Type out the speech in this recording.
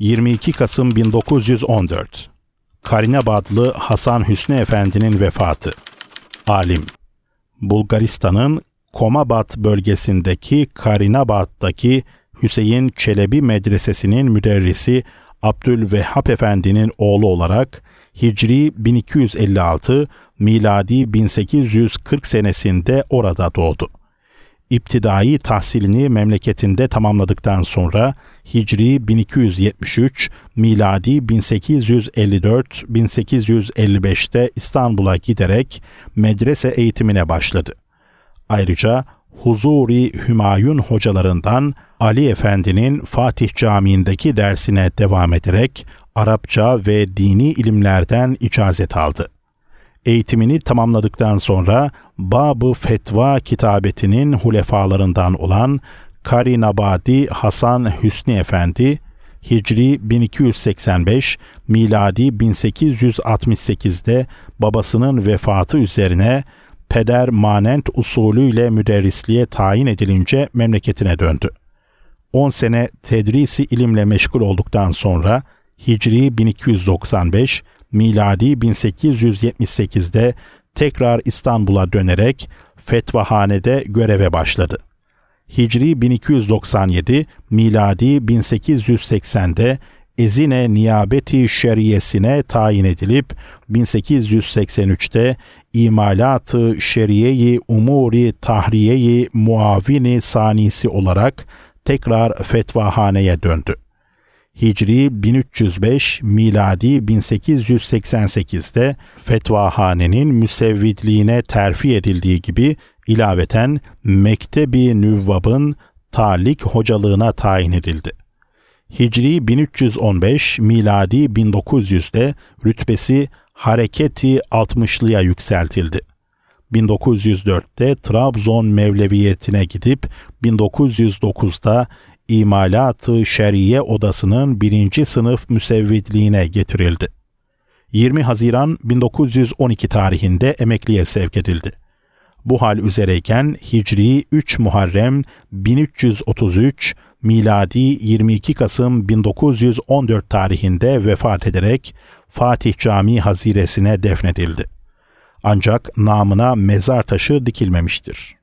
22 Kasım 1914 Karinabadlı Hasan Hüsnü Efendi'nin vefatı. Alim Bulgaristan'ın Komabat bölgesindeki Karinabad'daki Hüseyin Çelebi Medresesi'nin müderrisi Abdülvehhab Efendi'nin oğlu olarak Hicri 1256, miladi 1840 senesinde orada doğdu. İptidai tahsilini memleketinde tamamladıktan sonra Hicri 1273, miladi 1854-1855'te İstanbul'a giderek medrese eğitimine başladı. Ayrıca Huzuri Hümayun hocalarından Ali Efendi'nin Fatih Camii'ndeki dersine devam ederek Arapça ve dini ilimlerden icazet aldı. Eğitimini tamamladıktan sonra Bab-ı Fetva kitabetinin hulefalarından olan Karinabadi Hasan Hüsnü Efendi, Hicri 1285, miladi 1868'de babasının vefatı üzerine peder manent usulüyle müderrisliğe tayin edilince memleketine döndü. 10 sene tedrisi ilimle meşgul olduktan sonra Hicri 1295, miladi 1878'de tekrar İstanbul'a dönerek fetvahanede göreve başladı. Hicri 1297, miladi 1880'de Ezine Niyabeti Şeriyesine tayin edilip 1883'te İmalat-ı Şeriye-i Umuri Tahriye-i Muavini Sanisi olarak tekrar fetvahaneye döndü. Hicri 1305, miladi 1888'de fetvahanenin müsevvidliğine terfi edildiği gibi ilaveten Mektebi Nüvvab'ın talik hocalığına tayin edildi. Hicri 1315, miladi 1900'de rütbesi hareketi 60'lıya yükseltildi. 1904'te Trabzon Mevleviyetine gidip 1909'da İmalat-ı Şeriye Odası'nın birinci sınıf müsevvidliğine getirildi. 20 Haziran 1912 tarihinde emekliye sevk edildi. Bu hal üzereyken Hicri 3 Muharrem 1333, miladi 22 Kasım 1914 tarihinde vefat ederek Fatih Camii haziresine defnedildi. Ancak namına mezar taşı dikilmemiştir.